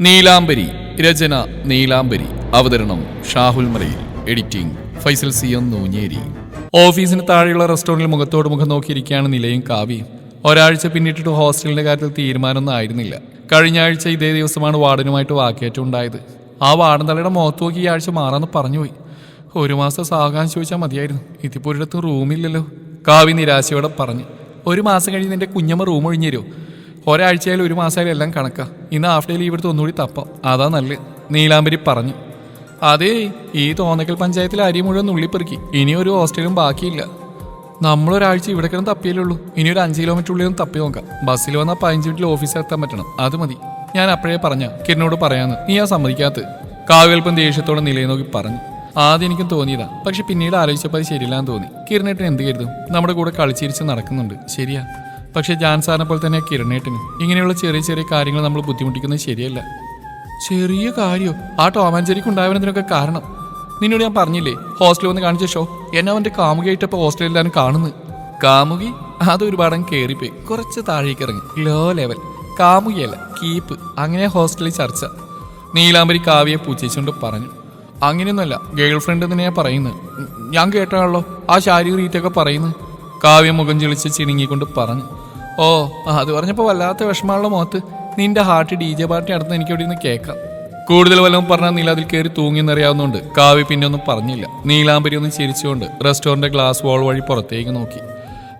നീലാംബരി രചന നീലാംബരി. അവതരണം Shahul Malayil. Editing Faisal C M Noonjeri. ഓഫീസിന് താഴെയുള്ള റെസ്റ്റോറന്റിൽ മുഖത്തോട് മുഖം നോക്കിയിരിക്കുകയാണ് നിലയും കാവ്യയും. ഒരാഴ്ച പിന്നിട്ടിട്ട് ഹോസ്റ്റലിന്റെ കാര്യത്തിൽ തീരുമാനമൊന്നും ആയിരുന്നില്ല. കഴിഞ്ഞ ആഴ്ച ഇതേ ദിവസമാണ് വാർഡനുമായിട്ട് വാക്കേറ്റം ഉണ്ടായത്. ആ വാർഡൻ തലയുടെ മുഖത്ത് നോക്കി ഈ ആഴ്ച മാറാന്ന് പറഞ്ഞുപോയി. ഒരു മാസം സാവകാശം ചോദിച്ചാൽ മതിയായിരുന്നു. ഇതിപ്പോൾ ഒരിടത്തും റൂമില്ലല്ലോ കാവ്യ നിരാശയോടെ പറഞ്ഞു. ഒരു മാസം കഴിഞ്ഞ് നിന്റെ കുഞ്ഞമ്മ റൂം ഒഴിഞ്ഞു തരുമോ ഒരാഴ്ചയായാലും ഒരു മാസമായാലും എല്ലാം കണക്കാ. ഇന്ന് ഹാഫ് ഡേ ലീവ് എടുത്ത് ഒന്നുകൂടി തപ്പാം. അതാ നല്ലത് നീലാംബരി പറഞ്ഞു. അതേ ഈ തോന്നക്കൽ പഞ്ചായത്തിൽ അരി മുഴുവൻ നുള്ളിപ്പെറുക്കി ഇനി ഒരു ഹോസ്റ്റലും ബാക്കിയില്ല. നമ്മളൊരാഴ്ച ഇവിടെ കിടന്ന് തപ്പിയല്ലേ ഉള്ളൂ. ഇനി ഒരു അഞ്ച് കിലോമീറ്റർ ഉള്ളിൽ തപ്പി നോക്കാം. ബസ്സിൽ വന്നാൽ പതിനഞ്ച് മിനിറ്റിൽ ഓഫീസിൽ എത്താൻ പറ്റണം. അത് മതി. ഞാൻ അപ്പോഴേ പറഞ്ഞ. കിരനോട് പറയാന്ന്. നീ ആ സമ്മതിക്കാത്ത. കാവ്യൽപ്പം ദേഷ്യത്തോടെ നിലയെ നോക്കി പറഞ്ഞു. ആദ്യം എനിക്കും തോന്നിയതാ. പക്ഷെ പിന്നീട് ആലോചിച്ചപ്പോൾ അത് ശരിയില്ലാന്ന് തോന്നി. കിരണേട്ടൻ എന്ത് കരുതും? നമ്മുടെ കൂടെ കളിച്ചിരിച്ച് നടക്കുന്നുണ്ട്. ശരിയാ. പക്ഷെ ജാൻ സാറിനെ പോലെ തന്നെ കിരണേട്ടിന് ഇങ്ങനെയുള്ള ചെറിയ ചെറിയ കാര്യങ്ങൾ നമ്മൾ ബുദ്ധിമുട്ടിക്കുന്നത് ശരിയല്ല. ചെറിയ കാര്യോ? ആ ടോമാഞ്ചേരിക്ക് ഉണ്ടായവനതിനൊക്കെ കാരണം? നിന്നോട് ഞാൻ പറഞ്ഞില്ലേ ഹോസ്റ്റലിൽ വന്ന് കാണിച്ച ഷോ? എന്നെ അവന്റെ കാമുകയായിട്ടപ്പോൾ ഹോസ്റ്റലിൽ എല്ലാവരും കാണുന്നു കാമുകി? അത് ഒരുപാടങ്ങ് കയറിപ്പോയി കുറച്ച് താഴേക്ക് ഇറങ്ങി. Low level. കാമുകിയല്ല കീപ്പ്. അങ്ങനെ ഹോസ്റ്റലിൽ ചർച്ച. നീലാംബരി കാവ്യെ പൂച്ചേച്ചുകൊണ്ട് പറഞ്ഞു. അങ്ങനെയൊന്നുമല്ല ഗേൾ ഫ്രണ്ട് എന്ന് ഞാൻ പറയുന്നത്. ഞാൻ കേട്ടാണല്ലോ ആ ശാരീരിക റീറ്റൊക്കെ പറയുന്നു കാവ്യ മുഖം ചെളിച്ച് ചിണുങ്ങിക്കൊണ്ട് പറഞ്ഞു. ഓ അത് പറഞ്ഞപ്പോൾ വല്ലാത്ത വിഷമമുള്ള മുഖത്ത് നിന്റെ ഹാർട്ട് ഡി ജെ പാർട്ടി എനിക്ക് ഇവിടെ നിന്ന് കേൾക്കാം. കൂടുതൽ വല്ലതും പറഞ്ഞാൽ നീല അതിൽ കയറി തൂങ്ങിയെന്നറിയാവുന്നതുകൊണ്ട് കാവ്യ പിന്നെ ഒന്നും പറഞ്ഞില്ല. നീലാംബരി ഒന്ന് ചിരിച്ചുകൊണ്ട് റെസ്റ്റോറന്റ് ഗ്ലാസ് വാൾ വഴി പുറത്തേക്ക് നോക്കി.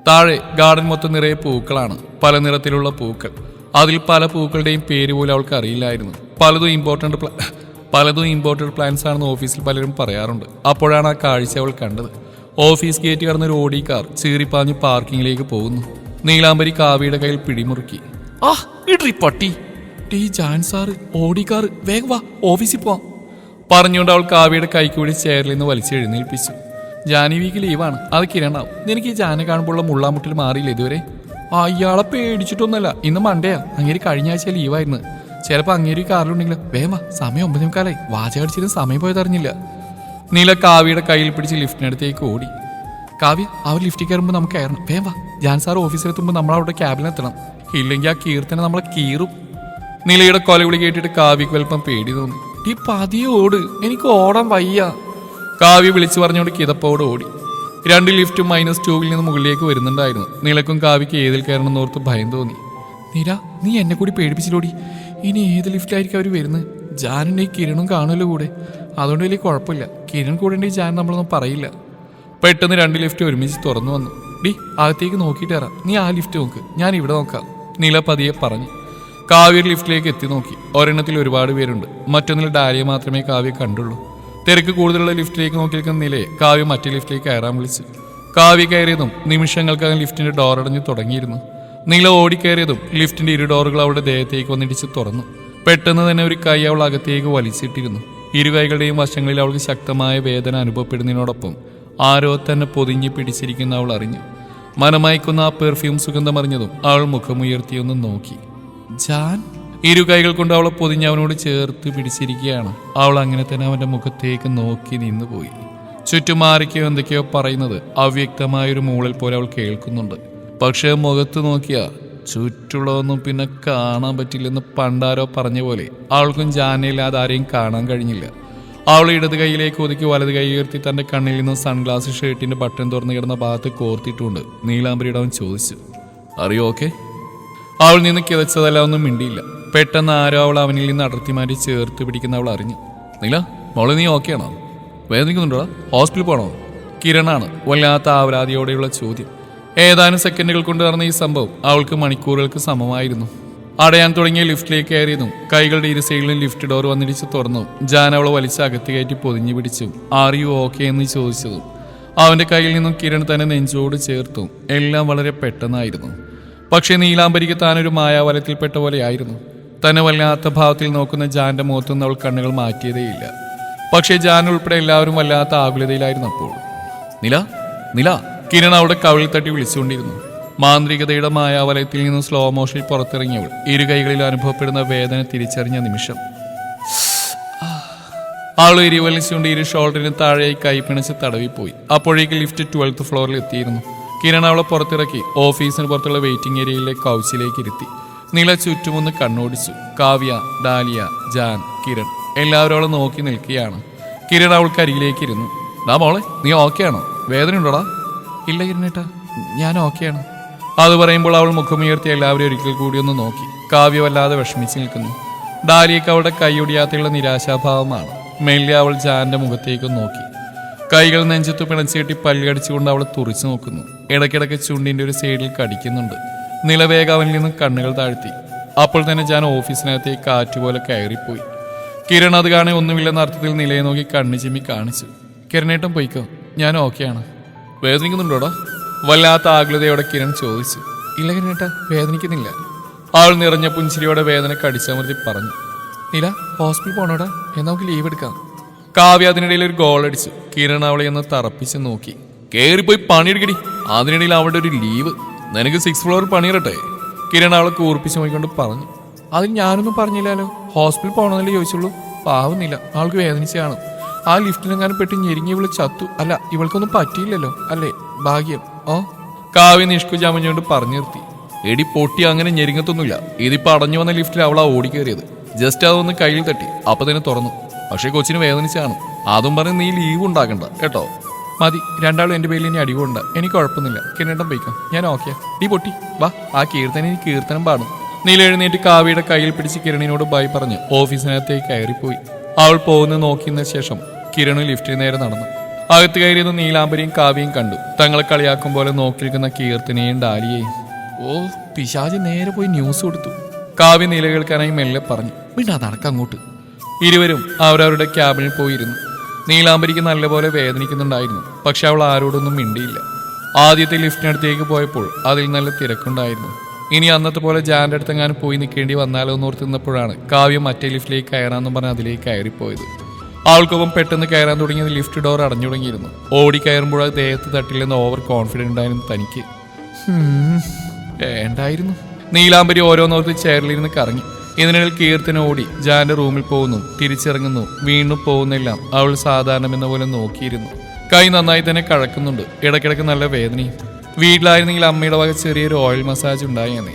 താഴെ ഗാർഡൻ മൊത്തം നിറയെ പൂക്കളാണ്. പല നിറത്തിലുള്ള പൂക്കൾ. അതിൽ പല പൂക്കളുടെയും പേര് പോലും അവൾക്ക് അറിയില്ലായിരുന്നു. പലതും ഇമ്പോർട്ടന്റ് പലതും ഇമ്പോർട്ടന്റ് പ്ലാൻസ് ആണെന്ന് ഓഫീസിൽ പലരും പറയാറുണ്ട്. അപ്പോഴാണ് ആ കാഴ്ച അവൾ കണ്ടത്. ഓഫീസ് ഗേറ്റ് കടന്നൊരു ഓടി കാർ ചീറിപ്പാഞ്ഞ് പാർക്കിങ്ങിലേക്ക് പോകുന്നു. നീലാംബരി കാവ്യയുടെ കയ്യിൽ പിടിമുറുക്കി. ആ ഇട്രി പട്ടി. ടീ ജാൻ സാറ് ഓടി കാർ വേഗം വാ ഓഫീസിൽ പോവാം. പറഞ്ഞുകൊണ്ട് അവൾ കാവ്യയുടെ കൈക്കൂടി ചെയറിൽ നിന്ന് വലിച്ചെഴുന്നേൽപ്പിച്ചു ജാനി വീക്ക് ലീവാണ് അത് കിരണാവും. നിനക്ക് ഈ ജാനെ കാണുമ്പോഴുള്ള മുള്ളാമുട്ടിൽ മാറിയില്ല ഇതുവരെ? അയാളെ പേടിച്ചിട്ടൊന്നുമല്ല. ഇന്ന് മണ്ടയാ അങ്ങേരി കഴിഞ്ഞ ആഴ്ച ലീവായിരുന്നു. ചിലപ്പോൾ അങ്ങേരി കാറിലുണ്ടെങ്കിൽ വേമ സമയം ഒമ്പത് മുക്കാലായി. വാചകടിച്ചിട്ട് സമയം പോയതറിഞ്ഞില്ല. നീല കാവ്യയുടെ കയ്യിൽ പിടിച്ച് ലിഫ്റ്റിനടുത്തേക്ക് ഓടി. കാവ്യ അവർ ലിഫ്റ്റിൽ കയറുമ്പോൾ നമുക്ക് കയറണം. വേം വാ. ജാൻ സാർ ഓഫീസിലെത്തുമ്പോൾ നമ്മൾ അവിടെ ക്യാബിനെത്തണം ഇല്ലെങ്കിൽ ആ കീർത്തനെ നമ്മളെ കീറും. നിലയുടെ കൊലവിളി കേട്ടിട്ട് കാവ്യക്ക് വലുപ്പം പേടി തോന്നി. ഈ പതിയെ ഓട്. എനിക്ക് ഓടാൻ വയ്യ. കാവ്യ വിളിച്ചു പറഞ്ഞുകൊണ്ട് കിതപ്പോട് ഓടി. രണ്ട് ലിഫ്റ്റും മൈനസ് ടൂവിൽ നിന്ന് മുകളിലേക്ക് വരുന്നുണ്ടായിരുന്നു. നിലക്കും കാവ്യക്ക് ഏതിൽ കയറണം എന്നോർത്ത് ഭയം തോന്നി. നിര നീ എന്നെ കൂടി പേടിപ്പിച്ചിലോടി ഇനി ഏത് ലിഫ്റ്റിലായിരിക്കും അവർ വരുന്നത്? ജാനുണ്ടെങ്കിൽ കിരണും കാണുമല്ലോ കൂടെ. അതുകൊണ്ട് വലിയ കുഴപ്പമില്ല. കിരൺ കൂടെ ഉണ്ടെങ്കിൽ ജാൻ നമ്മളൊന്നും പറയില്ല. പെട്ടെന്ന് രണ്ട് ലിഫ്റ്റ് ഒരുമിച്ച് തുറന്നു വന്നു. ഡി അകത്തേക്ക് നോക്കിയിട്ട് ഇറ. നീ ആ ലിഫ്റ്റ് നോക്ക്. ഞാൻ ഇവിടെ നോക്കാം. നില പതിയെ പറഞ്ഞു. കാവ്യ ലിഫ്റ്റിലേക്ക് എത്തി നോക്കി. ഒരെണ്ണത്തിൽ ഒരുപാട് പേരുണ്ട്. മറ്റൊന്നിൽ ഡാരിയെ മാത്രമേ കാവ്യ കണ്ടുള്ളൂ. തിരക്ക് കൂടുതലുള്ള ലിഫ്റ്റിലേക്ക് നോക്കി നിൽക്കുന്ന നിലയെ കാവ്യ മറ്റേ ലിഫ്റ്റിലേക്ക് കയറാൻ വിളിച്ചു. കാവ്യ കയറിയതും നിമിഷങ്ങൾക്കകം ലിഫ്റ്റിന്റെ ഡോർ അടഞ്ഞു തുടങ്ങിയിരുന്നു. നീല ഓടിക്കയറിയതും ലിഫ്റ്റിന്റെ ഇരു ഡോറുകൾ അവളുടെ ദേഹത്തേക്ക് വന്നിടിച്ച് തുറന്നു. പെട്ടെന്ന് തന്നെ ഒരു കൈ അവൾ അകത്തേക്ക് വലിച്ചിട്ടിരുന്നു. ഇരു കൈകളുടെയും വശങ്ങളിൽ അവൾക്ക് ശക്തമായ വേദന അനുഭവപ്പെടുന്നതിനോടൊപ്പം ആരോ തന്നെ പൊതിഞ്ഞ് പിടിച്ചിരിക്കുന്ന അവൾ അറിഞ്ഞു. മനമയക്കുന്ന ആ പെർഫ്യൂം സുഗന്ധം അറിഞ്ഞതും അവൾ മുഖമുയർത്തിയൊന്ന് നോക്കി. ജാൻ? ഇരു കൈകൾ കൊണ്ട് അവളെ പൊതിഞ്ഞ് അവനോട് ചേർത്ത് പിടിച്ചിരിക്കുകയാണ്. അവൾ അങ്ങനെ തന്നെ അവന്റെ മുഖത്തേക്ക് നോക്കി നിന്നുപോയി. ചുറ്റും ആരൊക്കെയോ എന്തൊക്കെയോ പറയുന്നത് അവ്യക്തമായൊരു മൂളൽ പോലെ അവൾ കേൾക്കുന്നുണ്ട്. പക്ഷേ മുഖത്ത് നോക്കിയാ ചുറ്റുള്ളതൊന്നും പിന്നെ കാണാൻ പറ്റില്ലെന്ന് പണ്ടാരോ പറഞ്ഞ പോലെ അവൾക്കും ജാനയില്ലാതെ ആരെയും കാണാൻ കഴിഞ്ഞില്ല. അവൾ ഇടത് കൈയിലേക്ക് ഒതുക്കി വലത് കൈ ഉയർത്തി തന്റെ കണ്ണിൽ നിന്ന് സൺഗ്ലാസ് ഷർട്ടിന്റെ ബട്ടൺ തുറന്നു കിടന്ന ഭാഗത്ത് കോർത്തിട്ടുണ്ട്. നീലാംബരിയുടെ അവൻ ചോദിച്ചു. അറിയോ ഓക്കെ? അവൾ നിന്ന് കിതച്ചതല്ല ഒന്നും മിണ്ടിയില്ല. പെട്ടെന്ന് ആരോ അവൾ അവനിൽ നിന്ന് അടർത്തി മാറ്റി ചേർത്ത് പിടിക്കുന്ന അവൾ അറിഞ്ഞു. നീല മോളെ നീ ഓക്കെ ആണോ? വേദനിക്കുന്നുണ്ടോ ഹോസ്പിറ്റലിൽ പോണോ? കിരണാണ്. വല്ലാത്ത ആവരാതിയോടെയുള്ള ചോദ്യം. ഏതാനും സെക്കൻഡുകൾ കൊണ്ട് നടന്ന ഈ സംഭവം അവൾക്ക് മണിക്കൂറുകൾക്ക് സമമായിരുന്നു. അടയാൻ തുടങ്ങിയ ലിഫ്റ്റിലേക്ക് കയറിയതും കൈകളുടെ ഇരു സൈഡിലും ലിഫ്റ്റ് ഡോർ വന്നിടിച്ച് തുറന്നു. ജാൻ അവളെ വലിച്ച് അകത്ത് കയറ്റി പൊതിഞ്ഞു പിടിച്ചു. ആർ യു ഓക്കെ എന്ന് ചോദിച്ചതും അവന്റെ കയ്യിൽ നിന്നും കിരൺ തന്നെ നെഞ്ചോട് ചേർത്തു. എല്ലാം വളരെ പെട്ടെന്നായിരുന്നു. പക്ഷേ നീലാംബരിക്ക് താനൊരു മായാവലത്തിൽപ്പെട്ട പോലെയായിരുന്നു. തന്നെ വല്ലാത്ത ഭാവത്തിൽ നോക്കുന്ന ജാന്റെ മുഖത്തുനിന്ന് അവൾ കണ്ണുകൾ മാറ്റിയതേയില്ല പക്ഷേ ജാൻ ഉൾപ്പെടെ എല്ലാവരും വല്ലാത്ത ആകുലതയിലായിരുന്നു അപ്പോൾ നില നില കിരൺ അവിടെ കവിളിൽ തട്ടി വിളിച്ചുകൊണ്ടിരുന്നു. മാന്ത്രികതയുടെ വലയത്തിൽ നിന്ന് സ്ലോ മോഷനിൽ പുറത്തിറങ്ങിയവൾ ഇരു കൈകളിൽ അനുഭവപ്പെടുന്ന വേദന തിരിച്ചറിഞ്ഞ നിമിഷം. ആൾ എരിവലിച്ചുകൊണ്ട് ഇരു ഷോൾഡറിന് താഴെയായി കൈ പിണച്ച് തടവിപ്പോയി. അപ്പോഴേക്ക് ലിഫ്റ്റ് ട്വൽത്ത് ഫ്ലോറിൽ എത്തിയിരുന്നു. കിരൺ അവളെ പുറത്തിറക്കി ഓഫീസിന് പുറത്തുള്ള വെയിറ്റിംഗ് ഏരിയയിലെ കൗച്ചിലേക്ക് ഇരുത്തി. നില ചുറ്റുമൊന്ന് കണ്ണോടിച്ചു. കാവ്യ ഡാലിയ ജാൻ കിരൺ എല്ലാവരും അവളെ നോക്കി നിൽക്കുകയാണ്. കിരൺ അവൾക്ക് അരികിലേക്ക് ഇരുന്നു. ഡാ മോളെ നീ ഓക്കെയാണോ ആണോ? വേദന ഉണ്ടോടാ ഇല്ല കിരണേട്ടാ ഞാൻ ഓക്കെയാണ് അത് പറയുമ്പോൾ അവൾ മുഖമുയർത്തി എല്ലാവരും ഒരിക്കൽ കൂടി ഒന്ന് നോക്കി. കാവ്യമല്ലാതെ വിഷമിച്ച് നിൽക്കുന്നു. ഡാലിയക്ക് അവളുടെ കൈയൊടിയാത്തയുള്ള നിരാശാഭാവമാണ്. മെല്ലെ അവൾ ജാന്റെ മുഖത്തേക്ക് നോക്കി. കൈകൾ നെഞ്ചത്ത് പിണച്ചുകെട്ടി പല്ലുകടിച്ചുകൊണ്ട് അവൾ തുറിച്ചു നോക്കുന്നു. ഇടയ്ക്കിടയ്ക്ക് ചുണ്ടിന്റെ ഒരു സൈഡിൽ കടിക്കുന്നുണ്ട്. നിലവേഗ അവനിൽ നിന്ന് കണ്ണുകൾ താഴ്ത്തി. അപ്പോൾ തന്നെ ജാൻ ഓഫീസിനകത്തേക്ക് കാറ്റുപോലെ കയറിപ്പോയി. കിരൺ അത് കാണേ ഒന്നുമില്ലെന്ന അർത്ഥത്തിൽ നിലയെ നോക്കി കണ്ണു ചിമ്മി കാണിച്ചു. കിരണേട്ടം പോയിക്കോ? ഞാൻ ഓക്കെയാണ്. വേദനിക്കുന്നുണ്ടോടാ? വല്ലാത്ത ആകുലതയോടെ കിരൺ ചോദിച്ചു ഇല്ല കിരണേട്ട വേദനിക്കുന്നില്ല. ആൾ നിറഞ്ഞ പുഞ്ചിരിയോടെ വേദന കടിച്ചമർത്തി പറഞ്ഞു നില ഹോസ്പിറ്റൽ പോണോടാ എന്നാ നമുക്ക് ലീവ് എടുക്കാം. കാവ്യ അതിനിടയിൽ ഒരു ഗോൾ അടിച്ചു. കിരൺ അവളെ ഒന്ന് തറപ്പിച്ച് നോക്കി. കയറിപ്പോയി പണിയെടുക്കടി അതിനിടയിൽ അവളുടെ ഒരു ലീവ് നിനക്ക് സിക്സ് ഫ്ലോർ പണിയിടട്ടെ. കിരൺ അവളെ കൂർപ്പിച്ച് നോക്കിക്കൊണ്ട് പറഞ്ഞു അത് ഞാനൊന്നും പറഞ്ഞില്ലല്ലോ ഹോസ്പിറ്റൽ പോകണമെന്നല്ലേ ചോദിച്ചുള്ളൂ. പാവുന്നില്ല ആൾക്ക് വേദനിച്ചാണ്. ആ ലിഫ്റ്റിനെങ്ങാനും പെട്ട് ഞെരുങ്ങി ഇവൾ ചത്തു. അല്ല ഇവൾക്കൊന്നും പറ്റിയില്ലല്ലോ അല്ലേ? ഭാഗ്യം. ഓ കാവ്യ നിഷ്കുജാമഞ്ഞുകൊണ്ട് പറഞ്ഞു നിർത്തി. എടി പൊട്ടി അങ്ങനെ ഞെരുങ്ങത്തൊന്നുമില്ല. ഇതിപ്പോ അടഞ്ഞു വന്ന ലിഫ്റ്റിൽ അവളാ ഓടിക്കേറിയത്. ജസ്റ്റ് അതൊന്ന് കയ്യിൽ തട്ടി. അപ്പൊ തന്നെ തുറന്നു. പക്ഷേ കൊച്ചിന് വേദനിച്ചാണ്. അതും പറഞ്ഞ് നീ ലീവ് ഉണ്ടാക്കണ്ട കേട്ടോ? മതി രണ്ടാളും എന്റെ പേരിൽ ഇനി അടിവുണ്ട എനിക്ക് കുഴപ്പമൊന്നുമില്ല. കിരണേട്ടം പോയിക്കാം. ഞാൻ ഓക്കെ നീ പൊട്ടി. വാ ആ കീർത്തനെ എനിക്ക് കീർത്തനം പാടും. നീലെഴുന്നേറ്റ് കാവ്യയുടെ കയ്യിൽ പിടിച്ച് കിരണിനോട് ബൈ പറഞ്ഞ് ഓഫീസിനകത്തേക്ക് കയറിപ്പോയി. അവൾ പോകുന്ന നോക്കിയതിനു ശേഷം കിരണു ലിഫ്റ്റിന് നേരെ നടന്നു. അകത്ത് കയറിയത് നീലാംബരിയും കാവ്യയും കണ്ടു. തങ്ങളെ കളിയാക്കും പോലെ നോക്കിയിരിക്കുന്ന കീർത്തനെയും ഡാലിയെയും. ഓ പിശാജ് നേരെ പോയി ന്യൂസ് കൊടുത്തു. കാവ്യ നില കേൾക്കാനായി മെല്ലെ പറഞ്ഞു വീണ്ടാ നടക്കങ്ങോട്ട് ഇരുവരും അവരവരുടെ ക്യാബിനിൽ പോയിരുന്നു. നീലാംബരിക്ക് നല്ലപോലെ വേദനിക്കുന്നുണ്ടായിരുന്നു പക്ഷെ അവൾ ആരോടൊന്നും മിണ്ടിയില്ല. ആദ്യത്തെ ലിഫ്റ്റിനടുത്തേക്ക് പോയപ്പോൾ അതിൽ നല്ല തിരക്കുണ്ടായിരുന്നു. ഇനി അന്നത്തെ പോലെ ജാന്റെ അടുത്തെങ്ങാനും പോയി നിൽക്കേണ്ടി വന്നാലോ എന്ന് കാവ്യം മറ്റേ ലിഫ്റ്റിലേക്ക് കയറാമെന്നും പറഞ്ഞ് അതിലേക്ക് കയറിപ്പോയത്. അവൾക്കൊപ്പം പെട്ടെന്ന് കയറാൻ തുടങ്ങിയത് ലിഫ്റ്റ് ഡോർ അടഞ്ഞു തുടങ്ങിയിരുന്നു. ഓടി കയറുമ്പോൾ അത് ദേഹത്ത് തട്ടില്ലെന്ന് ഓവർ കോൺഫിഡന്റ് ഉണ്ടായിരുന്നു തനിക്ക്. വേണ്ടായിരുന്നു. നീലാംബരി ഓരോന്നോർത്ത് ചെയറിലിരുന്ന് കറങ്ങി. ഇതിനിടയിൽ കീർത്തന ഓടി ജാന്റെ റൂമിൽ പോകുന്നു തിരിച്ചിറങ്ങുന്നു വീണ്ടും പോകുന്നെല്ലാം അവൾ സാധാരണമെന്ന പോലെ നോക്കിയിരുന്നു. കൈ നന്നായി തന്നെ കഴക്കുന്നുണ്ട് ഇടയ്ക്കിടയ്ക്ക് നല്ല വേദനയും. വീട്ടിലായിരുന്നെങ്കിൽ അമ്മയുടെ വക ചെറിയൊരു ഓയിൽ മസാജ് ഉണ്ടായെന്നേ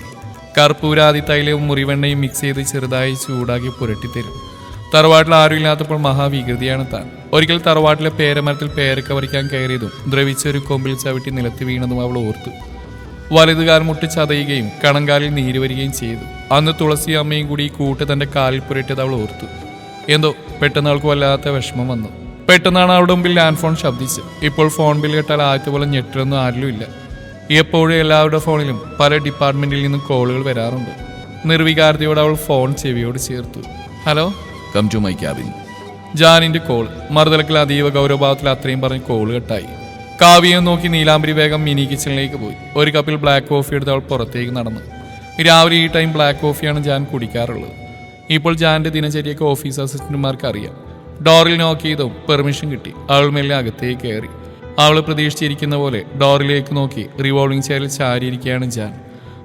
കർപ്പൂരാതി തൈലവും മുറിവെണ്ണയും മിക്സ് ചെയ്ത് ചെറുതായി ചൂടാക്കി പുരട്ടിത്തരും. തറവാട്ടിൽ ആരും ഇല്ലാത്തപ്പോൾ മഹാവികൃതിയാണ് താൻ. ഒരിക്കൽ തറവാട്ടിലെ പേരമരത്തിൽ പേരക്ക പറിക്കാൻ കയറിയതും ദ്രവിച്ച ഒരു കൊമ്പിൽ ചവിട്ടി നിലത്ത് വീണതും അവൾ ഓർത്തു. വലതുകാൽ മുട്ടി ചതയുകയും കണങ്കാലിൽ നീര് വരികയും ചെയ്തു. അന്ന് തുളസി അമ്മയും കൂടി കൂട്ട് തന്റെ കാലിൽ പുരട്ടിയത് അവൾ ഓർത്തു. എന്തോ പെട്ടെന്ന് അവൾക്ക് വല്ലാത്ത വിഷമം വന്നു. പെട്ടെന്നാണ് അവളുടെ മുമ്പിൽ ലാൻഡ് ഫോൺ ശബ്ദിച്ചത്. ഇപ്പോൾ ഫോൺ ബിൽ കേട്ടാൽ ആദ്യത്തെ പോലെ ഞെട്ടിലൊന്നും ആരിലും ഇല്ല. എപ്പോഴും എല്ലാവരുടെ ഫോണിലും പല ഡിപ്പാർട്ട്മെന്റിൽ നിന്നും കോളുകൾ വരാറുണ്ട്. നിർവികാരതയോടെ അവൾ ഫോൺ ചെവിയോട് ചേർത്തു. Hello? Come to my cabin ജാനിന്റെ call മറുതലക്കിൽ അതീവ ഗൗരവഭാവത്തിൽ അത്രയും പറഞ്ഞ് കോൾ കെട്ടായി. കാവ്യം നോക്കി നീലാംബരി വേഗം മിനി കിച്ചണിലേക്ക് പോയി. ഒരു കപ്പിൽ ബ്ലാക്ക് കോഫി എടുത്ത് അവൾ പുറത്തേക്ക് നടന്നു. രാവിലെ ഈ ടൈം ബ്ലാക്ക് കോഫിയാണ് ജാൻ കുടിക്കാറുള്ളത്. ഇപ്പോൾ ജാന്റെ ദിനചര്യയൊക്കെ ഓഫീസ് അസിസ്റ്റന്റുമാർക്ക് അറിയാം. ഡോറിൽ നോക്ക് ചെയ്തും പെർമിഷൻ കിട്ടി. അവൾ മെല്ലെ അകത്തേക്ക് കയറി. അവൾ പ്രതീക്ഷിച്ചിരിക്കുന്ന പോലെ ഡോറിലേക്ക് നോക്കി റിവോൾവിംഗ് ചെയറിൽ ചാരിയിരിക്കുകയാണ് ജാൻ.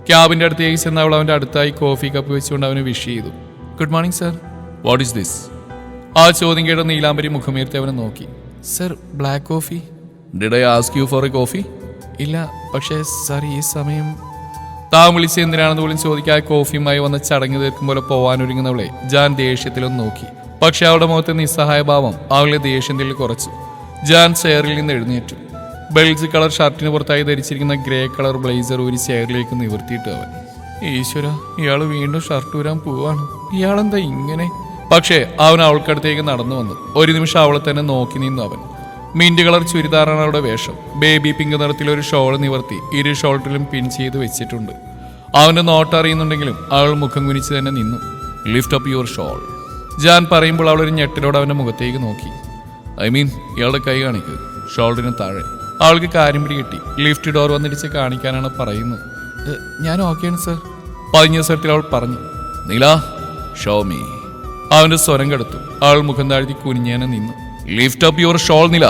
ക്യാബിന്റെ അടുത്തേക്ക് ചെന്ന് അവൾ അവന്റെ അടുത്തായി കോഫി കപ്പ് വെച്ചുകൊണ്ട് അവനെ വിഷ് ചെയ്തു. Good morning sir what is this ആ ചോദ്യം കേട്ട നീലാംബരി മുഖമേർത്തി അവനെ നോക്കി. Sir black coffee did I ask you for a coffee ഇല്ല പക്ഷേ സർ ഈ സമയം താൻ വിളിച്ച് എന്തിനാണെന്ന് പോലും ചോദിക്കാതെ കോഫിയുമായി വന്ന് ചടങ്ങ് തീർക്കും പോലെ പോവാനൊരുങ്ങുന്നവളെ ജാൻ ദേഷ്യത്തിലൊന്ന് നോക്കി. പക്ഷെ അവളുടെ മുഖത്തെ നിസ്സഹായ ഭാവം അവളെ ദേഷ്യത്തിൽ കുറച്ചു. ജാൻ ചെയറിൽ നിന്ന് എഴുന്നേറ്റു. ബെൽജ് കളർ ഷർട്ടിന് പുറത്തായി ധരിച്ചിരിക്കുന്ന ഗ്രേ കളർ ബ്ലേസർ ഒരു ചെയറിലേക്ക് നിവർത്തിയിട്ട് അവൻ. ഈശ്വര ഇയാൾ വീണ്ടും ഷർട്ട് ഊരാൻ പോവാണ്. ഇയാളെന്താ ഇങ്ങനെ? പക്ഷേ അവൻ അവൾക്കടുത്തേക്ക് നടന്നു വന്നു. ഒരു നിമിഷം അവളെ തന്നെ നോക്കി നിന്നു അവൻ. മിന്റ് കളർ ചുരിദാറാണ് അവളുടെ വേഷം. ബേബി പിങ്ക് നിറത്തിൽ ഒരു ഷോൾ നിവർത്തി ഇരു ഷോൾട്ടിലും പിൻ ചെയ്ത് വെച്ചിട്ടുണ്ട്. അവന്റെ നോട്ട് അറിയുന്നുണ്ടെങ്കിലും അവൾ മുഖം കുനിച്ച് തന്നെ നിന്നു. Lift up your shawl Jan പറയുമ്പോൾ അവൾ ഒരു ഞെട്ടിലോട് അവന്റെ മുഖത്തേക്ക് നോക്കി. ഐ മീൻ ഇയാളുടെ കൈ കാണിക്ക്. ഷോൾഡറിന് താഴെ. അവൾക്ക് കാര്യം പിടി കിട്ടി ലിഫ്റ്റ് ഡോർ വന്നിടിച്ച് കാണിക്കാനാണ് പറയുന്നത്. "ഏ, ഞാൻ ഓക്കെയാണ് സർ പതിഞ്ഞ സ്വരത്തിൽ അവൾ പറഞ്ഞു. നീല ഷോമി അവന്റെ സ്വരം കെടുത്തു. ആൾ മുഖം താഴ്ത്തി കുനിഞ്ഞേനെ നിന്നു. ലിഫ്റ്റ് അപ്പ് യുവർ ഷോൾ നില.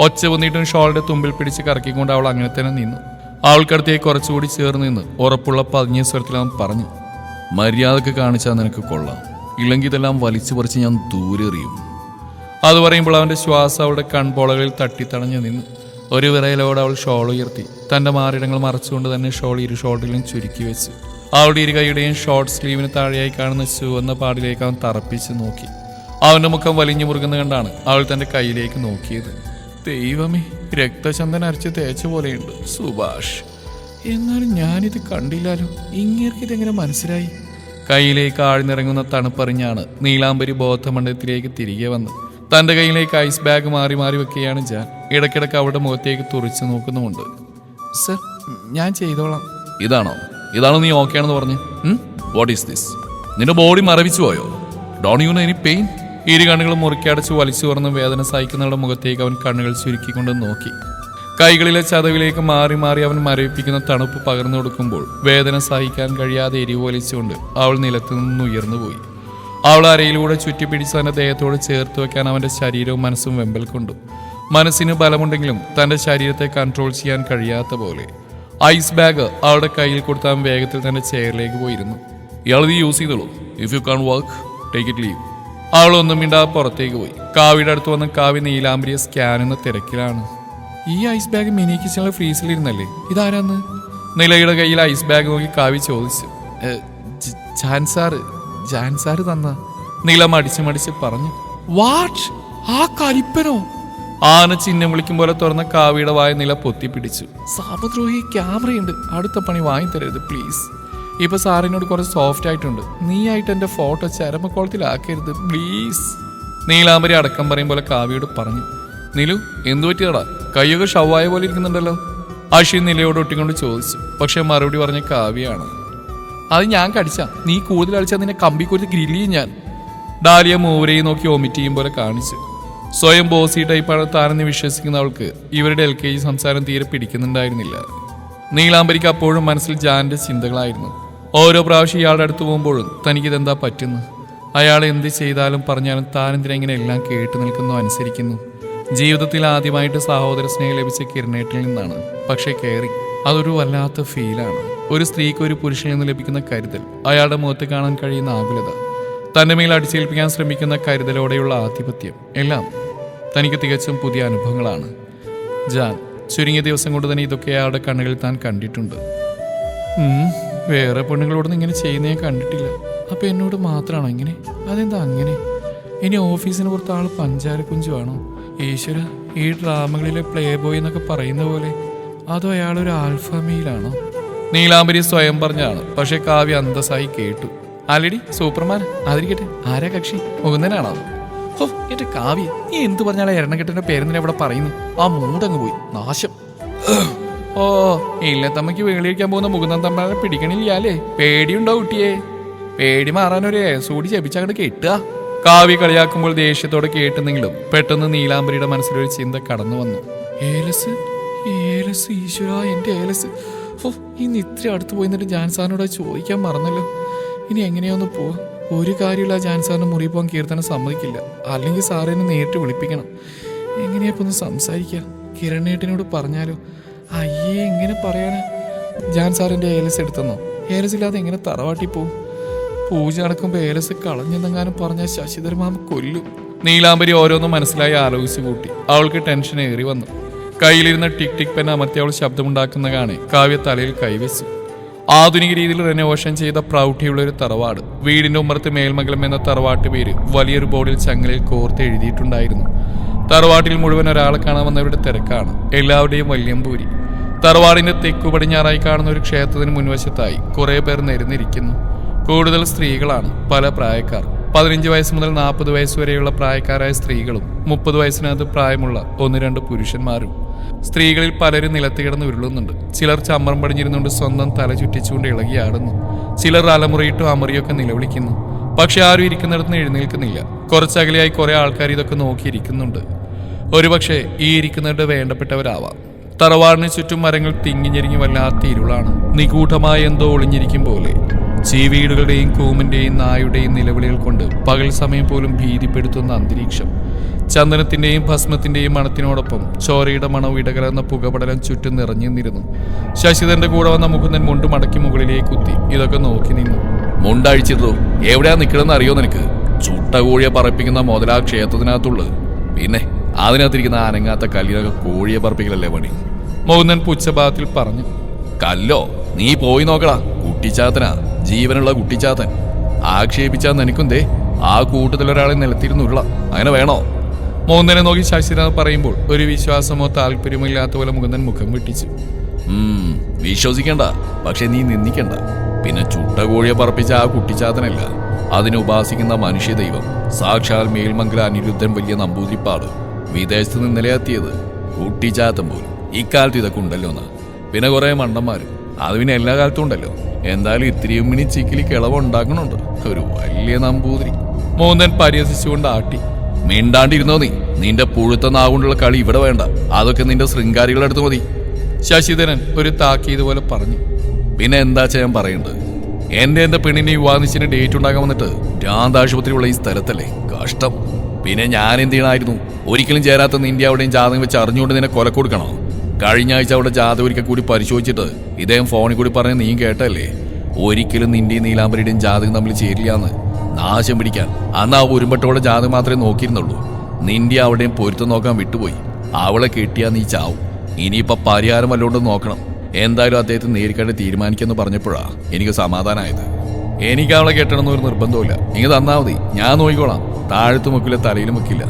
ഒച്ച വന്നിട്ടും ഷോളിന്റെ തുമ്പിൽ പിടിച്ച് കറക്കിക്കൊണ്ട് അവൾ അങ്ങനെ തന്നെ നിന്നു. അവൾക്കടുത്തേക്ക് കുറച്ചുകൂടി ചേർന്ന് നിന്ന് ഉറപ്പുള്ള പതിഞ്ഞ സ്വരത്തിൽ അവൻ പറഞ്ഞു മര്യാദയ്ക്ക് കാണിച്ചാൽ നിനക്ക് കൊള്ളാം. ഇല്ലെങ്കിൽ ഇതെല്ലാം വലിച്ചു പറിച്ച് ഞാൻ ദൂരെ എറിയും. അത് പറയുമ്പോൾ അവന്റെ ശ്വാസം അവളുടെ കൺപോളകളിൽ തട്ടിത്തടഞ്ഞു നിന്നു. ഒരു വിറയിലോടെ അവൾ ഷോൾ ഉയർത്തി. തന്റെ മാറിടങ്ങൾ മറച്ചുകൊണ്ട് തന്നെ ഷോൾ ഇരു ഷോൾഡറിലും ചുരുക്കി വെച്ചു. അവളുടെ ഇരുകൈയുടെയും ഷോർട്ട് സ്ലീവിന് താഴെയായി കാണുന്ന ചുവന്ന പാടിലേക്ക് അവൻ തറപ്പിച്ച് നോക്കി. അവന്റെ മുഖം വലിഞ്ഞു മുറുകുന്ന കണ്ടാണ് അവൾ തന്റെ കയ്യിലേക്ക് നോക്കിയത്. ദൈവമേ രക്തചന്ദൻ അരച്ച് തേച്ച പോലെയുണ്ട് സുഭാഷ്. എന്നാലും ഞാനിത് കണ്ടില്ലാലോ ഇങ്ങേർക്ക് ഇതെങ്ങനെ മനസ്സിലായി? കയ്യിലേക്ക് ആഴ്ന്നിറങ്ങുന്ന തണുപ്പറിഞ്ഞാണ് നീലാംബരി ബോധമണ്ഡലത്തിലേക്ക് തിരികെ വന്ന് തന്റെ കയ്യിലേക്ക് ഐസ് ബാഗ് മാറി മാറി വെക്കുകയാണ് ഞാൻ ഇടയ്ക്കിടയ്ക്ക് അവളുടെ മുഖത്തേക്ക് തുറച്ചു നോക്കുന്നുമുണ്ട്. സർ ഞാൻ ചെയ്തോളാം. ഇതാണോ? ഇതാണോ നീ ഓക്കെ ആണെന്ന് പറഞ്ഞു? വാട്ട് ഈസ് ദിസ് നിന്റെ ബോഡി മറവിച്ചു പോയോ? ഡോൺ യു എനി പെയിൻ ഇരു കണ്ണുകളും മുറിക്കടച്ച് വലിച്ചു പറഞ്ഞ് വേദന സഹിക്കുന്നവരുടെ മുഖത്തേക്ക് അവൻ കണ്ണുകൾ ചുരുക്കിക്കൊണ്ട് നോക്കി. കൈകളിലെ ചതവിലേക്ക് മാറി മാറി അവൻ മരവിപ്പിക്കുന്ന തണുപ്പ് പകർന്നു കൊടുക്കുമ്പോൾ വേദന സഹിക്കാൻ കഴിയാതെ എരിവൊലിച്ചുകൊണ്ട് അവൾ നിലത്തു നിന്ന് ഉയർന്നുപോയി അവൾ അരയിലൂടെ ചുറ്റിപ്പിടിച്ച് തന്റെ ദേഹത്തോട് ചേർത്ത് വെക്കാൻ അവന്റെ ശരീരവും മനസ്സും വെമ്പൽ കൊണ്ടു. മനസ്സിന് ബലമുണ്ടെങ്കിലും തന്റെ ശരീരത്തെ കൺട്രോൾ ചെയ്യാൻ കഴിയാത്ത പോലെ. ഐസ് ബാഗ് അവളുടെ കയ്യിൽ കൊടുത്ത് അവൻ വേഗത്തിൽ തന്നെ ചെയറിലേക്ക് പോയിരുന്നു. ഇയാൾ യൂസ് ചെയ്തോളൂ. If you can't work take it leave അവളൊന്നും മിണ്ടാതെ പുറത്തേക്ക് പോയി. കാവിയുടെ അടുത്ത് വന്ന കാവി നീലാംബരിയെ സ്കാൻ എന്ന തിരക്കിലാണ്. ഈ ഐസ് ബാഗ് മിനി കിച്ചണിലെ ഫ്രീസിലിരുന്നല്ലേ ഇതാരാന്ന്? നിലയുടെ കയ്യിൽ ഐസ് ബാഗ് നോക്കി കാവി ചോദിച്ചു. ജാൻസാറ് ജാൻസാറ് ജാൻ സാറ് ജാൻ സാറ് തന്ന? നില മടിച്ച് മടിച്ച് പറഞ്ഞു. വാട്ട് ആ കലിപ്പനോ ആന ചിഹ്നം വിളിക്കും പോലെ തുറന്ന കാവിയുടെ വായ നില പൊത്തിപ്പിടിച്ചു സാപദ്രോഹി ക്യാമറയുണ്ട്. അടുത്ത പണി വാങ്ങി തരരുത് പ്ലീസ് ഇപ്പൊ സാറിനോട് കുറച്ച് സോഫ്റ്റ് ആയിട്ടുണ്ട്. നീ ആയിട്ട് എന്റെ ഫോട്ടോ ചരമക്കോളത്തിലാക്കരുത് പ്ലീസ് നീലാംബരി അടക്കം പറയും പോലെ കാവിയോട് പറഞ്ഞു. നിലു എന്തു പറ്റിയടാ? കയ്യൊക്കെ ഷവായ പോലെ ഇരിക്കുന്നുണ്ടല്ലോ. അഷി നിലയോട് ഒട്ടിക്കൊണ്ട് ചോദിച്ചു. പക്ഷെ മറുപടി പറഞ്ഞ കാവ്യാണ്. അത് ഞാൻ കടിച്ച. നീ കൂടുതൽ അടിച്ചാൽ നിന്നെ കമ്പി ഗ്രില്ലിയും ഗ്രില്ല് ഞാൻ. ഡാലിയ മൂവരെയും നോക്കി വോമിറ്റ് ചെയ്യും പോലെ കാണിച്ചു. സ്വയം ബോസി ടൈപ്പാണ് താനെന്ന് വിശ്വസിക്കുന്ന അവൾക്ക് ഇവരുടെ എൽ കെ ജി സംസാരം തീരെ പിടിക്കുന്നുണ്ടായിരുന്നില്ല. നീലാംബരിക്ക് അപ്പോഴും മനസ്സിൽ ജാന്റെ ചിന്തകളായിരുന്നു. ഓരോ പ്രാവശ്യം ഇയാളുടെ അടുത്ത് പോകുമ്പോഴും തനിക്കിതെന്താ പറ്റുന്നു? അയാൾ എന്ത് ചെയ്താലും പറഞ്ഞാലും എന്തിനാ എല്ലാം കേട്ടു നിൽക്കുന്നു അനുസരിക്കുന്നു? ജീവിതത്തിൽ ആദ്യമായിട്ട് സഹോദര സ്നേഹം ലഭിച്ച കിരണേട്ടിൽ നിന്നാണ്. പക്ഷേ കയറി അതൊരു വല്ലാത്ത ഫീലാണ് ഒരു സ്ത്രീക്ക് ഒരു പുരുഷനിൽ നിന്ന് ലഭിക്കുന്ന കരുതൽ അയാളുടെ മുഖത്ത് കാണാൻ കഴിയുന്ന ആകുലത. തന്റെ മേൽ അടിച്ചേൽപ്പിക്കാൻ ശ്രമിക്കുന്ന കരുതലോടെയുള്ള ആധിപത്യം എല്ലാം തനിക്ക് തികച്ചും പുതിയ അനുഭവങ്ങളാണ്. ജാൻ ചുരുങ്ങിയ ദിവസം കൊണ്ട് തന്നെ ഇതൊക്കെ അയാളുടെ കണ്ണുകളിൽ താൻ കണ്ടിട്ടുണ്ട്. വേറെ പെണ്ണുങ്ങളോടൊന്നും ഇങ്ങനെ ചെയ്യുന്ന കണ്ടിട്ടില്ല. അപ്പൊ എന്നോട് മാത്രമാണോ ഇങ്ങനെ? അതെന്താ അങ്ങനെ? ഇനി ഓഫീസിന് പുറത്ത് ആൾ പഞ്ചാര കുഞ്ചുവാണോ? ഈശ്വര ഈ ഡ്രാമകളിലെ പ്ലേ ബോയ് എന്നൊക്കെ പറയുന്ന പോലെ അതോ അയാളൊരു ഒരു ആൽഫ മെയിലാണോ നീലാംബരി സ്വയം പറഞ്ഞാണ് പക്ഷെ കാവ്യ അന്തസ്സായി കേട്ടു. ആലടി സൂപ്പർമാൻ. ആദരിക്കട്ടെ. ആരാ കക്ഷി? മുകുന്ദനാണോ? ഓ എന്റെ കാവ്യ നീ എന്ത് പറഞ്ഞാലും എരണക്കെട്ടിന്റെ പേരെന്തിനാ ഇവിടെ പറയുന്നു? ആ മൂടങ്ങ് പോയി. നാശം. ഓ ഇല്ലത്തമ്മയ്ക്ക് വേളിയിരിക്കാൻ പോകുന്ന മുകുന്ദൻ തമ്മാരെ പിടിക്കണില്ലേ പേടിയുണ്ടോ കുട്ടിയെ? പേടി മാറാൻ ഒരു സൂടി ജപിച്ചങ്ങോട്ട് കെട്ടുക. കാവ്യ കളിയാക്കുമ്പോൾ ദേഷ്യത്തോടെ കേട്ടെന്നെങ്കിലും പെട്ടെന്ന് നീലാംബരിയുടെ മനസ്സിലൊരു ചിന്ത കടന്നു വന്നു. ഏലസ് ഏലസ് ഈശ്വര എന്റെ ഏലസ്. ഓ ഇന്ന് ഇത്ര അടുത്ത് പോയി എന്നിട്ട് ചോദിക്കാൻ മറന്നല്ലോ. ഇനി എങ്ങനെയൊന്ന് പോവാ? ഒരു കാര്യമില്ല ജാൻ സാറിന് മുറി പോകാൻ കീർത്തനം സമ്മതിക്കില്ല. അല്ലെങ്കിൽ സാറിനെ നേരിട്ട് വിളിപ്പിക്കണം. എങ്ങനെയാ ഇപ്പൊ ഒന്ന് സംസാരിക്കുക കിരണേട്ടനോട് പറഞ്ഞാലോ? അയ്യേ എങ്ങനെ പറയാനാ? ജാൻ സാറിന്റെ ഏലസ് എടുത്തെന്നോ? ഏലസ് ഇല്ലാതെ എങ്ങനെ തറവാട്ടി പോവും? പൂജ നടക്കുമ്പോൾ ഏലസ് കളഞ്ഞെന്നെങ്ങാനും ശശിധര മാമ കൊല്ലും. നീലാംബരി ഓരോന്നും മനസ്സിലായി ആലോചിച്ചു കൂട്ടി. അവൾക്ക് ടെൻഷൻ ഏറി വന്നു. കയ്യിലിരുന്ന ടിക് ടിക് പെൻ അമർത്തി അവൾ ശബ്ദമുണ്ടാക്കുന്ന കാണെ കാവ്യ തലയിൽ കൈവച്ചു. ആധുനിക രീതിയിൽ റെനോവേഷൻ ചെയ്ത പ്രൗഢിയുള്ള ഒരു തറവാട്. വീടിന്റെ ഉമ്മറത്ത് മേൽമംഗലം എന്ന തറവാട്ട് പേര് വലിയൊരു ബോർഡിൽ ചങ്ങലിൽ കോർത്ത് എഴുതിയിട്ടുണ്ടായിരുന്നു. തറവാട്ടിൽ മുഴുവൻ ഒരാളെ കാണാൻ വന്നവരുടെ തിരക്കാണ്. എല്ലാവരുടെയും വല്യമ്പൂരി. തറവാടിന്റെ തെക്കു പടിഞ്ഞാറായി കാണുന്ന ഒരു ക്ഷേത്രത്തിന് മുൻവശത്തായി കുറെ പേർ നിരന്നിരിക്കുന്നു. കൂടുതൽ സ്ത്രീകളാണ് പല പ്രായക്കാർ. പതിനഞ്ച് വയസ്സ് മുതൽ നാൽപ്പത് വയസ്സ് വരെയുള്ള പ്രായക്കാരായ സ്ത്രീകളും മുപ്പത് വയസ്സിനകത്ത് പ്രായമുള്ള ഒന്ന് രണ്ട് പുരുഷന്മാരും സ്ത്രീകളിൽ പലരും നിലത്ത് കിടന്ന് ഉരുളുന്നുണ്ട്. ചിലർ ചമ്മറം പടിഞ്ഞിരുന്നുകൊണ്ട് സ്വന്തം തല ചുറ്റിച്ചുകൊണ്ട് ഇളകിയാടുന്നു ചിലർ അലമുറിയിട്ടും അമറിയൊക്കെ നിലവിളിക്കുന്നു. പക്ഷെ ആരും ഇരിക്കുന്നിടത്ത് നിന്ന് എഴുന്നേൽക്കുന്നില്ല. കുറച്ചകലെയായി കുറെ ആൾക്കാർ ഇതൊക്കെ നോക്കിയിരിക്കുന്നുണ്ട്. ഒരുപക്ഷെ ഈ ഇരിക്കുന്നവരുടെ വേണ്ടപ്പെട്ടവരാവാം. തറവാടിന് ചുറ്റും മരങ്ങൾ തിങ്ങിഞ്ഞെരിഞ്ഞ് വല്ലാത്ത ഇരുളാണ്. നിഗൂഢമായ എന്തോ ഒളിഞ്ഞിരിക്കും പോലെ. ചീവീടുകളുടെയും കൂമിന്റെയും നായുടെയും നിലവിളികൾ കൊണ്ട് പകൽ സമയം പോലും ഭീതിപ്പെടുത്തുന്ന അന്തരീക്ഷം. ചന്ദനത്തിന്റെയും ഭസ്മത്തിന്റെയും മണത്തിനോടൊപ്പം ചോരയുടെ മണവും ഇടകലർന്ന പുകപടലം ചുറ്റും നിറഞ്ഞു നിന്നിരുന്നു ശശിധരന്റെ കൂടെ വന്ന മുകുന്ദൻ മുണ്ട് മടക്കി മുകളിലേക്ക് കുത്തി ഇതൊക്കെ നോക്കി നിന്നു. മുണ്ടഴിച്ചിരുന്നു. എവിടെയാ നിൽക്കണമെന്ന് അറിയോ നിനക്ക്? ചുട്ട കോഴിയെ പറപ്പിക്കുന്ന മുതലാ ക്ഷേത്രത്തിനകത്തുള്ളത് പിന്നെ അതിനകത്തിരിക്കുന്ന അനങ്ങാത്ത കല്ലിനൊക്കെ കോഴിയെ പറപ്പിക്കലല്ലേ പണി? മുകുന്ദൻ പുച്ഛഭാഗത്തിൽ പറഞ്ഞു. കല്ലോ? നീ പോയി നോക്കടാ കുട്ടിച്ചാത്തനാ ജീവനുള്ള കുട്ടിച്ചാത്തൻ. ആക്ഷേപിച്ചാൽ നിനക്കും ദേ ആ കൂട്ടത്തിലൊരാളെ നിലത്തിരുന്നുള്ള. അങ്ങനെ വേണോ? മോഹനെ നോക്കി ശശിനാഥ് പറയുമ്പോൾ ഒരു വിശ്വാസമോ താല്പര്യമോ ഇല്ലാത്ത പോലെ മുകുന്ദൻ മുഖം വെട്ടിച്ചു. വിശ്വസിക്കണ്ട പക്ഷെ നീ നിന്ദിക്കണ്ട. പിന്നെ ചുട്ട കോഴിയെ പറപ്പിച്ച ആ കുട്ടിച്ചാത്തനല്ല അതിനെ ഉപാസിക്കുന്ന മനുഷ്യ ദൈവം സാക്ഷാൽ മേൽമംഗല അനിരുദ്ധൻ വലിയ നമ്പൂതിരിപ്പാട് വിദേശത്ത് നിന്ന് നിലയെത്തിയത് കുട്ടിച്ചാത്തൻ പോലും ഇക്കാലത്ത് ഇതൊക്കെ ഉണ്ടല്ലോ എന്നാ പിന്നെ കുറെ മണ്ടന്മാരും അത് പിന്നെ എല്ലാ കാലത്തും ഉണ്ടല്ലോ. എന്തായാലും ഇത്രയും മിനി ചിക്കിലി കിളവ് ഉണ്ടാക്കണുണ്ട്. ഒരു വലിയ നമ്പൂതിരി. മോന്തൻ പരിഹസിച്ചുകൊണ്ട് ആട്ടി. മിണ്ടാണ്ടിരുന്നോ നീ? നിന്റെ പുഴുത്ത നാവുകൊണ്ടുള്ള കളി ഇവിടെ വേണ്ട. അതൊക്കെ നിന്റെ ശൃംഗാരികളുടെ അടുത്ത് മതി. ശശിധരൻ ഒരു താക്കീത് പോലെ പറഞ്ഞു. പിന്നെ എന്താ ചെയ്യാൻ പറയണ്ടത്? എന്റെ എന്റെ പെണ്ണിനെ വിവാദിച്ചിന് ഡേറ്റ് ഉണ്ടാക്കാൻ വന്നിട്ട് ഭ്രാന്താശുപത്രിയുള്ള ഈ സ്ഥലത്തല്ലേ? കഷ്ടം. പിന്നെ ഞാൻ എന്ത് ചെയ്യണമായിരുന്നു? ഒരിക്കലും ചേരാത്ത നിന്റെ അവിടെയും ജാതകം വെച്ച് അറിഞ്ഞുകൊണ്ട് നിന്നെ കൊല കൊടുക്കണോ? കഴിഞ്ഞ ആഴ്ച അവിടെ ജാതകം ഒരിക്കൽ കൂടി പരിശോധിച്ചിട്ട് ഇദ്ദേഹം ഫോണിൽ കൂടി പറഞ്ഞ നീ കേട്ടല്ലേ? ഒരിക്കലും നിന്റെയും നീലാംബരിയുടെയും ജാതകം തമ്മിൽ ചേരില്ലാന്ന്. നാശം പിടിക്കാൻ. അന്ന് ആ ഉരുമ്പട്ടോടെ ജാതകം മാത്രമേ നോക്കിയിരുന്നുള്ളൂ. നിന്റെ അവിടെയും പൊരുത്തം നോക്കാൻ വിട്ടുപോയി. അവളെ കെട്ടിയാ നീ ചാവും. ഇനിയിപ്പോ പരിഹാരം വല്ലോണ്ടും നോക്കണം. എന്തായാലും അദ്ദേഹത്തെ നേരിക്കാണ്ട് തീരുമാനിക്കെന്ന് പറഞ്ഞപ്പോഴാ എനിക്ക് സമാധാനമായത് എനിക്ക് അവളെ കെട്ടണമെന്ന് ഒരു നിർബന്ധമില്ല നിങ്ങൾ തന്നാ മതി. ഞാൻ നോക്കിക്കോളാം. താഴത്തും വെക്കില്ല തലയിലും വെക്കില്ല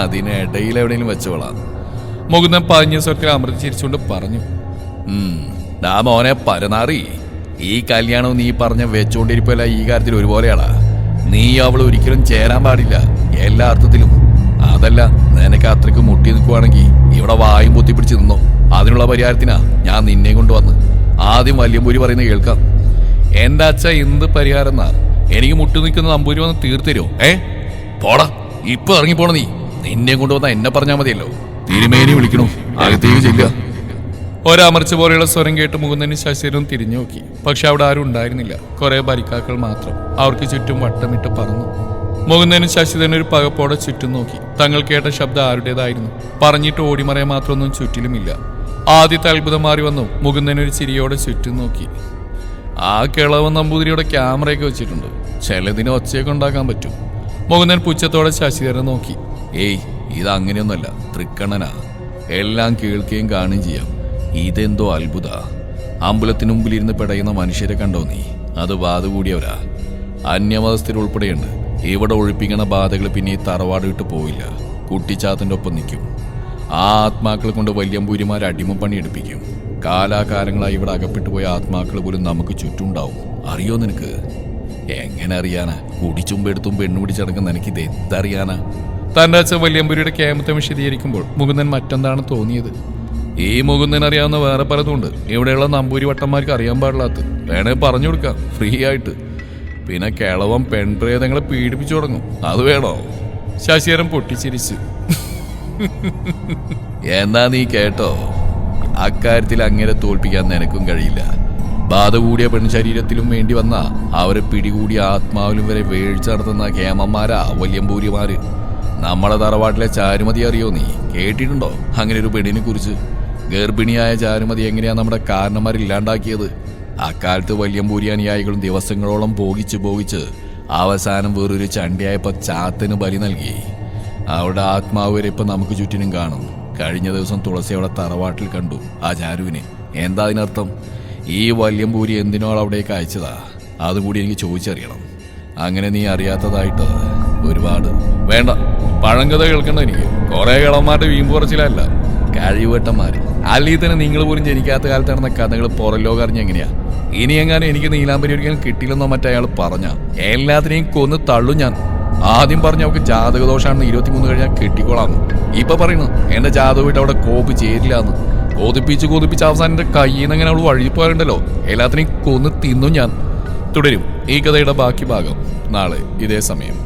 അതിനിടയിൽ എവിടെയെങ്കിലും വെച്ചോളാം. മുകുന്ദൻ പതിഞ്ഞ സ്വരത്തിൽ അമൃത ചിരിച്ചുകൊണ്ട് പറഞ്ഞു. ഡാ മോനെ പരനാറി. ഈ കല്യാണം നീ പറഞ്ഞ വെച്ചോണ്ടിരിപ്പല്ല ഈ കാര്യത്തിൽ ഒരുപോലെയാടാ. നീ അവൾ ഒരിക്കലും ചേരാൻ പാടില്ല. എല്ലാ അർത്ഥത്തിലും. അതല്ല നിനക്ക് അത്രയ്ക്ക് മുട്ടി നിൽക്കുവാണെങ്കിൽ ഇവിടെ വായും പൊത്തിപ്പിടിച്ച് നിന്നോ. അതിനുള്ള പരിഹാരത്തിനാ ഞാൻ നിന്നെ കൊണ്ടുവന്ന്. ആദ്യം വല്യമ്പൂരി പറയുന്നത് കേൾക്കാം. എന്റെ അച്ഛ എന്ത് പരിഹാരം എന്നാ എനിക്ക് മുട്ടി നിൽക്കുന്ന നമ്പൂരി വന്ന് തീർത്തരോ? ഏ? പോടാ ഇപ്പൊ ഇറങ്ങിപ്പോണ നീ. നിന്നെ കൊണ്ടുവന്ന എന്നെ പറഞ്ഞാൽ മതിയല്ലോ. തിരുമേനി വിളിക്കണു. അകത്തേക്ക് ചെല്ലുക. ഒരമർച്ച പോലെയുള്ള സ്വരം കേട്ട് മുകുന്ദനും ശശീരും തിരിഞ്ഞു നോക്കി. പക്ഷെ അവിടെ ആരും ഉണ്ടായിരുന്നില്ല. കുറെ ഭരിക്കാക്കൾ മാത്രം. അവർക്ക് ചുറ്റും വട്ടമിട്ട് പറന്നു. മുകുന്ദനും ശശിധരൻ ഒരു പകപ്പോടെ ചുറ്റും നോക്കി. തങ്ങൾ കേട്ട ശബ്ദം ആരുടേതായിരുന്നു. പറഞ്ഞിട്ട് ഓടിമറയ മാത്രമൊന്നും ചുറ്റിലുമില്ല. ആദ്യത്തെ അത്ഭുതം മാറി വന്നു. മുകുന്ദൻ ഒരു ചിരിയോടെ ചുറ്റും നോക്കി. ആ കിളവ് നമ്പൂതിരിയുടെ ക്യാമറയൊക്കെ വെച്ചിട്ടുണ്ട്. ചിലതിന് ഒച്ചയൊക്കെ ഉണ്ടാക്കാൻ പറ്റും. മുകുന്ദൻ പുച്ഛത്തോടെ ശശിധരൻ നോക്കി. ഏയ് ഇത് അങ്ങനെയൊന്നുമല്ല തൃക്കണ്ണനാ. എല്ലാം കേൾക്കുകയും കാണുകയും ചെയ്യാം. ഇതെന്തോ അത്ഭുത. അമ്പലത്തിന് മുമ്പിലിരുന്ന് പിടയുന്ന മനുഷ്യരെ കണ്ടോ നീ? അത് ബാധ കൂടിയവരാ അന്യമതസ്ഥരുൾപ്പെടെയുണ്ട് ഇവിടെ ഒഴിപ്പിക്കണ ബാധകൾ പിന്നെ ഈ തറവാട് വിട്ട് പോയില്ല കുട്ടിച്ചാത്തന്റെ ഒപ്പം നിൽക്കും. ആ ആത്മാക്കളെ കൊണ്ട് വല്യമ്പൂരിമാർ അടിമപ്പണി എടുപ്പിക്കും കാലാകാലങ്ങളായി ഇവിടെ അകപ്പെട്ടു പോയ ആത്മാക്കൾ പോലും നമുക്ക് ചുറ്റുണ്ടാവും അറിയോ നിനക്ക്? എങ്ങനെ അറിയാനാ? കുടിച്ചുമ്പെടുത്തും എനിക്ക് ഇത് എന്തറിയാനാ? അച്ഛൻ വല്യമ്പൂരിയുടെ കേമത്തെ വിശദീകരിക്കുമ്പോൾ മുകുന്ദൻ മറ്റെന്താണ് തോന്നിയത്? ഈ മുകുന്ദൻ അറിയാവുന്ന വേറെ പലതുണ്ട് ഇവിടെയുള്ള നമ്പൂരി വട്ടന്മാർക്ക് അറിയാൻ പാടില്ലാത്ത. വേണേ പറഞ്ഞു കൊടുക്കാം ഫ്രീ ആയിട്ട്. പിന്നെ കേളവം പെൺപ്രേതങ്ങളെ പീഡിപ്പിച്ചു തുടങ്ങും. അത് വേണോ? ശശിധരൻ പൊട്ടിച്ചിരിച്ചു. എന്നാ നീ കേട്ടോ? അക്കാര്യത്തിൽ അങ്ങനെ തോൽപ്പിക്കാൻ നിനക്കും കഴിയില്ല. ബാധ കൂടിയ പെൺശരീരത്തിലും വേണ്ടി വന്ന അവരെ പിടികൂടിയ ആത്മാവിലും വരെ വീഴ്ച നടത്തുന്ന കേമന്മാരാ വല്യമ്പൂരിമാര്. നമ്മളെ തറവാട്ടിലെ ചാരുമതി അറിയോ നീ? കേട്ടിട്ടുണ്ടോ? അങ്ങനെ ഒരു പെണ്ണിനെ കുറിച്ച്. ഗർഭിണിയായ ചാരുമതി എങ്ങനെയാ നമ്മുടെ കാരണന്മാരില്ലാണ്ടാക്കിയത് അക്കാലത്ത് വലിയ അനുയായികളും ദിവസങ്ങളോളം ഭോഗിച്ച് ഭോഗിച്ച് അവസാനം വേറൊരു ചണ്ടിയായപ്പോ ചാത്തിന് ബലി നൽകി. അവിടെ ആത്മാവ് വരെ ഇപ്പൊ നമുക്ക് ചുറ്റിനും കാണും. കഴിഞ്ഞ ദിവസം തുളസി അവിടെ തറവാട്ടിൽ കണ്ടു ആ ചാരുവിനെ. എന്താ അതിനർത്ഥം? ഈ വല്യംപൂരി എന്തിനോ അവൾ അവിടേക്ക് അയച്ചതാ. അതുകൂടി എനിക്ക് ചോദിച്ചറിയണം. അങ്ങനെ നീ അറിയാത്തതായിട്ട് ഒരുപാട്. വേണ്ട. പഴങ്കഥ കേൾക്കണ്ട എനിക്ക്. കുറെ കിളന്മാരുടെ വീമ്പുറച്ചിലല്ല. കഴിവട്ടന്മാര് അല്ലെങ്കിൽ തന്നെ നിങ്ങൾ പോലും ജനിക്കാത്ത കാലത്ത് നടന്ന കഥകൾ പുറം ലോകം അറിഞ്ഞ എങ്ങനെയാ? ഇനി എങ്ങാനും എനിക്ക് നീലാംബരി ഒരിക്കലും കിട്ടില്ലെന്നോ മറ്റയാൾ പറഞ്ഞ? എല്ലാത്തിനെയും കൊന്ന് തള്ളു ഞാൻ. ആദ്യം പറഞ്ഞ അവൾക്ക് ജാതകദോഷാണെന്ന് ഇരുപത്തിമൂന്ന് കഴിഞ്ഞാൽ കെട്ടിക്കോളാം. ഇപ്പൊ പറയുന്നു എന്റെ ജാതകമായിട്ട് അവിടെ കോപ്പ് ചേരില്ല എന്ന് കൊതിപ്പിച്ച് കൊതിപ്പിച്ച് അവസാനം എന്റെ കയ്യിൽ നിന്ന് അങ്ങനെ അവൾ വഴുതിപ്പോയാലുണ്ടല്ലോ എല്ലാത്തിനെയും കൊന്ന് തിന്നും ഞാൻ. തുടരും. ഈ കഥയുടെ ബാക്കി ഭാഗം നാളെ ഇതേ സമയം.